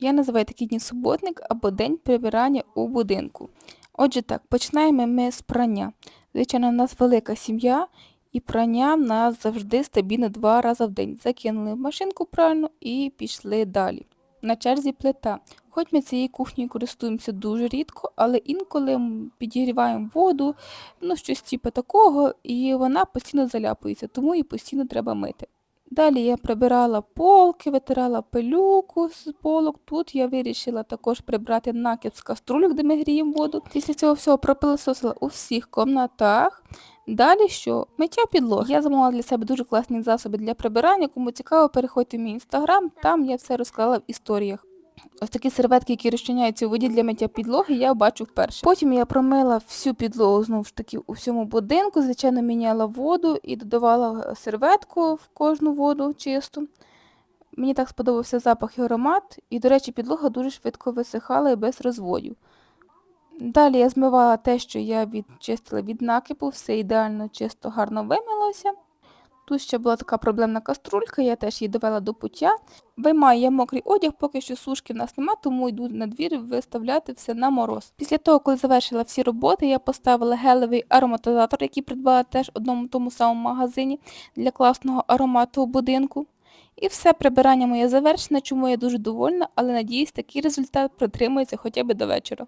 Я називаю такі дні суботник або день прибирання у будинку. Отже так, починаємо ми з прання. Звичайно, у нас велика сім'я, і прання в нас завжди стабільно два рази в день. Закинули в машинку пральну і пішли далі. На черзі плита. Хоч ми цією кухнею користуємося дуже рідко, але інколи підігріваємо воду, ну щось типу такого, і вона постійно заляпується, тому її постійно треба мити. Далі я прибирала полки, витирала пилюку з полок. Тут я вирішила також прибрати накид з каструлюк, де ми гріємо воду. Після цього всього пропилисосила у всіх комнатах. Далі що? Миття підлог. Я замовила для себе дуже класні засоби для прибирання. Кому цікаво, переходьте в мій інстаграм, там я все розклала в історіях. Ось такі серветки, які розчиняються у воді для миття підлоги, я бачу вперше. Потім я промила всю підлогу знову ж таки у всьому будинку, звичайно, міняла воду і додавала серветку в кожну воду чисту. Мені так сподобався запах і аромат, і, до речі, підлога дуже швидко висихала і без розводів. Далі я змивала те, що я відчистила від накипу, все ідеально чисто, гарно вимилося. Тут ще була така проблемна каструлька, я теж її довела до пуття. Виймаю я мокрий одяг, поки що сушки в нас нема, тому йду на двір виставляти все на мороз. Після того, коли завершила всі роботи, я поставила гелевий ароматизатор, який придбала теж в одному тому самому магазині для класного аромату у будинку. І все прибирання моє завершене, чому я дуже довольна, але надіюсь, такий результат протримується хоча б до вечора.